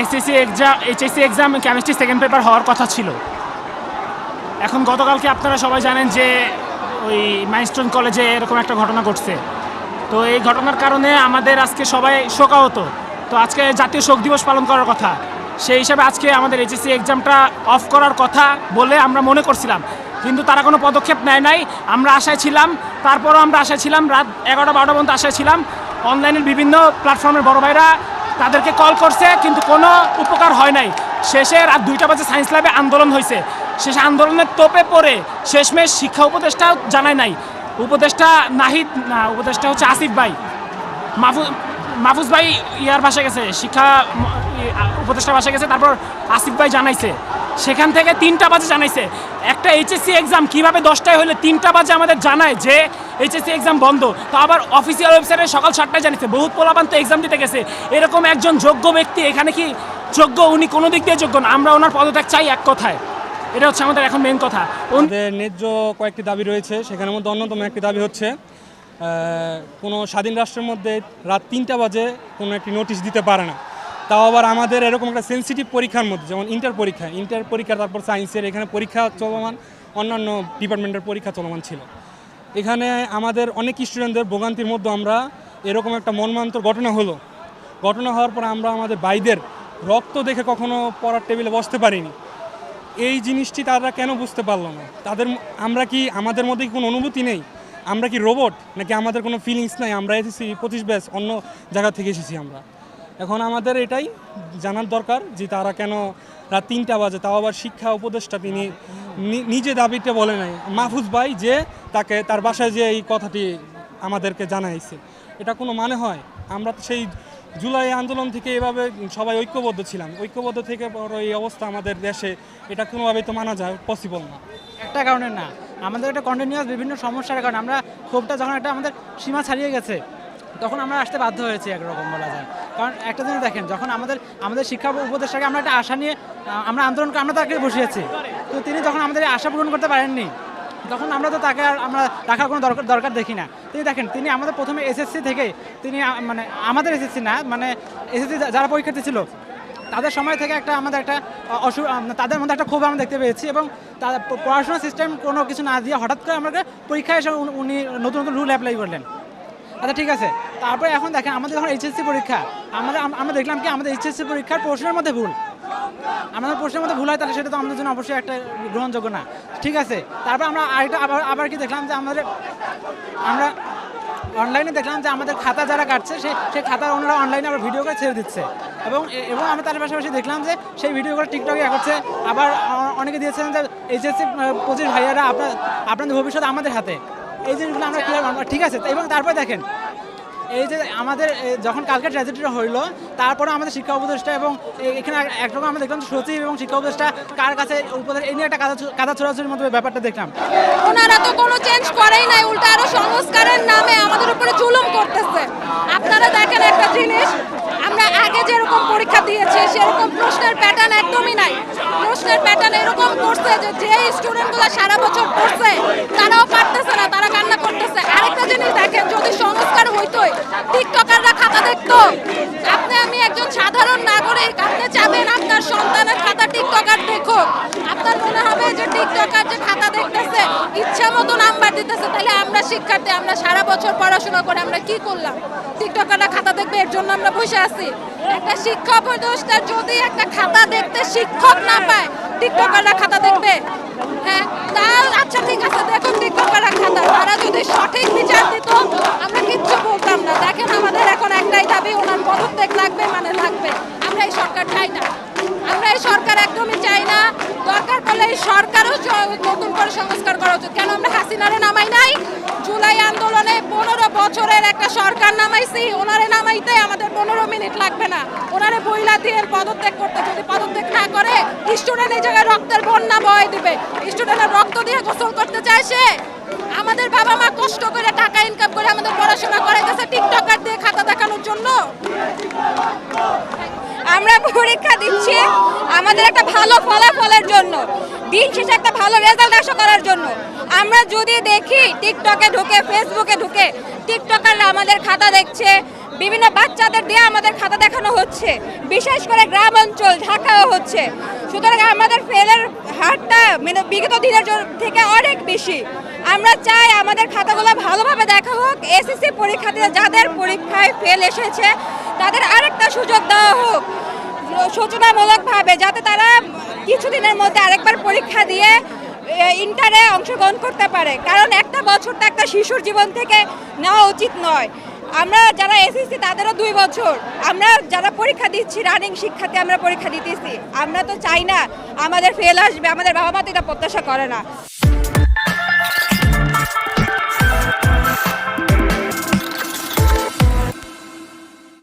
SSC exam HSC exam chemistry second paper হওয়ার কথা ছিল। এখন গতকালকে আপনারা সবাই জানেন যে ওই মাইস্টোন কলেজে এরকম একটা ঘটনা ঘটছে। তো এই ঘটনার কারণে আমাদের আজকে সবাই শোকাহত। তো আজকে জাতীয় শোক দিবস পালন করার কথা। সেই হিসাবে আজকে আমাদের এইচএসসি এক্সামটা অফ করার কথা বলে আমরা মনে করছিলাম। কিন্তু তারা কোনো পদক্ষেপ নেয় নাই। আমরা আশায় ছিলাম, তারপরও আমরা আশায় ছিলাম, রাত এগারোটা বারোটা পর্যন্ত আশায় ছিলাম। অনলাইনের বিভিন্ন প্ল্যাটফর্মের বড় ভাইরা তাদেরকে কল করছে, কিন্তু কোনো উপকার হয় নাই। শেষে রাত দুইটা বাজে সায়েন্স ল্যাবে আন্দোলন হয়েছে। শেষ আন্দোলনের তোপে পড়ে শেষমেশ শিক্ষা উপদেষ্টাও জানায় নাই। উপদেষ্টা নাহিদ, না, উপদেষ্টা হচ্ছে আসিফ ভাই। মাহফুজ মাহফুজ ভাই ইয়ার ভাষা গেছে, শিক্ষা উপদেষ্টা ভাষা গেছে, তারপর আসিফ ভাই জানাইছে। সেখান থেকে তিনটা বাজে জানাইছে। একটা এইচএসসি এক্সাম কীভাবে দশটায় হলে তিনটা বাজে আমাদের জানায় যে এইচএসসি এক্সাম বন্ধ। তো আবার অফিসিয়াল ওয়েবসাইটে সকাল সাতটায় জানিয়েছে বহুত পোলাপান তো এক্সাম দিতে গেছে। এরকম একজন যোগ্য ব্যক্তি, এখানে কি যোগ্য? উনি কোনো দিক দিয়ে যোগ্য না। আমরা ওনার পদত্যাগ চাই এক কথায়। এটা হচ্ছে আমাদের এখন মেন কথা। আমাদের ন্যায্য কয়েকটি দাবি রয়েছে। সেখানের মধ্যে অন্যতম একটি দাবি হচ্ছে কোনো স্বাধীন রাষ্ট্রের মধ্যে রাত তিনটা বাজে কোনো একটি নোটিশ দিতে পারে না। তাও আবার আমাদের এরকম একটা সেন্সিটিভ পরীক্ষার মধ্যে, যেমন ইন্টার পরীক্ষা। ইন্টার পরীক্ষা, তারপর সায়েন্সের এখানে পরীক্ষা চলমান, অন্যান্য ডিপার্টমেন্টের পরীক্ষা চলমান ছিল। এখানে আমাদের অনেক স্টুডেন্টদের ভোগান্তির মধ্যে আমরা এরকম একটা মর্মান্তর ঘটনা হলো। ঘটনা হওয়ার পর আমরা আমাদের বাইদের রক্ত দেখে কখনো পড়ার টেবিলে বসতে পারিনি। এই জিনিসটি তারা কেন বুঝতে পারল না? তাদের আমরা কি, আমাদের মধ্যে কোনো অনুভূতি নেই? আমরা কি রোবট নাকি আমাদের কোনো ফিলিংস নাই? আমরা এসেছি পঁচিশ ব্যাস অন্য জায়গা থেকে এসেছি আমরা। এখন আমাদের এটাই জানার দরকার যে তারা কেন রাত তিনটা বাজে, তাও আবার শিক্ষা উপদেষ্টা তিনি নিজে দাবিটা বলে নাই। মাহফুজ ভাই যে তাকে, তার বাসায় যে এই কথাটি আমাদেরকে জানাইছে, এটা কোনো মানে হয়? আমরা সেই জুলাই আন্দোলন থেকে এভাবে সবাই ঐক্যবদ্ধ ছিলাম। ঐক্যবদ্ধ থেকে বড় এই অবস্থা আমাদের দেশে, এটা কোনোভাবেই তো মানা যায় পসিবল না। একটা কারণে না, আমাদের একটা কন্টিনিউয়াস বিভিন্ন সমস্যার কারণে আমরা ক্ষোভটা যখন একটা আমাদের সীমা ছাড়িয়ে গেছে তখন আমরা আসতে বাধ্য হয়েছি একরকম বলা যায়। কারণ একটা জিনিস দেখেন, যখন আমাদের আমাদের শিক্ষা উপদেষ্টাকে আমরা একটা আশা নিয়ে আমরা আন্দোলন আমরা তাকে বসিয়েছি। তো তিনি যখন আমাদের আশা পূরণ করতে পারেননি, তখন আমরা তো তাকে আর আমরা রাখার কোনো দরকার দরকার দেখি না। তিনি দেখেন, তিনি আমাদের প্রথমে এসএসসি থেকে তিনি মানে আমাদের এসএসসি না মানে এসএসসি যারা পরীক্ষার্থী ছিল, তাদের সময় থেকে একটা আমাদের একটা অসু তাদের মধ্যে একটা ক্ষোভ আমরা দেখতে পেয়েছি এবং তার পড়াশোনা সিস্টেম কোনো কিছু না দিয়ে হঠাৎ করে আমাকে পরীক্ষায় এসে উনি নতুন নতুন রুল অ্যাপ্লাই করলেন। আচ্ছা ঠিক আছে। তারপরে এখন দেখেন, আমাদের যখন এইচএসসি পরীক্ষা। আমরা আম- আমরা দেখলাম কি আমাদের এইচএসসি পরীক্ষার প্রশ্নের মধ্যে ভুল। আমাদের প্রশ্নের মধ্যে ভুল হয়, তাহলে সেটা তো আমাদের জন্য অবশ্যই একটা গ্রহণযোগ্য না। ঠিক আছে, তারপর আমরা আরেকটা আবার আবার কি দেখলাম যে আমাদের, আমরা অনলাইনে দেখলাম যে আমাদের খাতা যারা কাটছে সেই সেই খাতা ওনারা অনলাইনে আবার ভিডিও করে ছেড়ে দিচ্ছে। এবং এবং আমরা তার পাশাপাশি দেখলাম যে সেই ভিডিও করে টিকটকে করছে। আবার অনেকে দিয়েছেন যে এইচএসসি পঁচিশ ভাইয়ারা আপনার, আপনাদের ভবিষ্যৎ আমাদের হাতে। এই জিনিসগুলো আমরা ক্লিয়ার ঠিক আছে, এবং তারপরে দেখেন, এই যে আমাদের যখন কালকে ট্র্যাজেডিটা হইল, তারপরে আমাদের শিক্ষা উপদেষ্টা এবং এখানে একরকম আমরা দেখলাম সচিব এবং শিক্ষা উপদেষ্টা কার কাছে উপদেশ, এই নিয়ে একটা কাদা ছোড়াছুড়ির মতো ব্যাপারটা দেখলাম। ওনারা তো কোনো চেঞ্জ করেই নাই, উল্টা আরও সংস্কারের নামে আমাদের উপরে জুলুম করতেছে। আপনারা দেখেন একটা জিনিস, আমরা আগে যেরকম পরীক্ষা দিয়েছি, সেরকম প্রশ্নের প্যাটার্ন একদমই নাই। প্রশ্নের প্যাটার্ন এরকম করছে যে যে স্টুডেন্টগুলো সারা বছর পড়ছে, তারাও পারতেছে না তারা কান্না করতেছে আরেকটা জিনিস দেখেন যদি সংস্কার হইতোই। টিকটকাররা খাতা দেখতো। আপনি আমি একজন সাধারণ নাগরিক, আপনি চাবেন আপনার সন্তানের খাতা টিকটকার দেখো আপনার মনে হবে যে টিকটকার যে খাতা দেখতেছে, ইচ্ছা মতো নাম্বার দিতেছে, তাহলে আমরা শিক্ষার্থী, আমরা সারা বছর পড়াশোনা করে আমরা কি করলাম? টিকটকাররা খাতা দেখবে, এর জন্য আমরা বসে আছি। একটা শিক্ষা উপদেষ্টা যদি একটা খাতা দেখতে শিক্ষক না পায়, টিকটকাররা খাতা দেখবে। হ্যাঁ তাহলে আচ্ছা ঠিক আছে, দেখুন টিকটকাররা খাতা। তারা যদি সঠিক বিচার দিত আমরা কিচ্ছু বলতাম না দেখেন আমাদের এখন একটাই দাবি ওনার পদত্যাগ লাগবে মানে লাগবে আমরা এই সরকার চাই না আমরা এই সরকার একদমই চাই না দরকার পড়লে এই সরকারও নতুন করে সংস্কার করা উচিত। কেন আমরা হাসিনারে নামাই নাই? জুলাই আন্দোলনে পনেরো বছরের একটা সরকার নামাইছি, ওনারে নামাইতে আমাদের পনেরো মিনিট লাগবে না। ওনারে বইলা দিয়ে পদত্যাগ করতে, যদি পদত্যাগ না করে স্টুডেন্ট এই জায়গায় রক্তের বন্যা বয় দিবে। স্টুডেন্টের রক্ত দিয়ে গোসল করতে চায় সে? আমাদের বাবা মা কষ্ট করে টাকা ইনকাম করে আমাদের পড়াশোনা করাইতেছে টিকটকার দিয়ে খাতা দেখানোর জন্য। আমরা পরীক্ষা দিচ্ছি আমাদের একটা ভালো ফলাফলের জন্য। দিন শেষে একটা ভালো রেজাল্ট আশা করার জন্য। আমরা যদি দেখি টিকটকে ঢুকে ফেসবুকে ঢুকে টিকটকাররা আমাদের খাতা দেখছে, বিভিন্ন বাচ্চাদের দিয়ে আমাদের খাতা দেখানো হচ্ছে, বিশেষ করে গ্রাম অঞ্চল, ঢাকাও হচ্ছে। সুতরাং আমাদের ফেলের হারটা মানে বিগত দিনের থেকে অনেক বেশি। আমরা চাই আমাদের খাতাগুলো ভালোভাবে দেখা হোক এসএসসি পরীক্ষার্থীরা যাদের পরীক্ষায় ফেল এসেছে তাদের আরেকটা সুযোগ দেওয়া হোক। সূচনামূলকভাবে যাতে তারা কিছুদিনের মধ্যে আরেকবার পরীক্ষা দিয়ে ইন্টারে অংশগ্রহণ করতে পারে। কারণ একটা বছর তো একটা শিশুর জীবন থেকে নেওয়া উচিত নয়। আমরা যারা এসএসসি, তাদেরও দুই বছর। আমরা যারা পরীক্ষা দিচ্ছি, রানিং শিক্ষাতে আমরা পরীক্ষা দিতেছি। আমরা তো চাই না আমাদের ফেল আসবে, আমাদের বাবা মা তো এটা প্রত্যাশা করে না।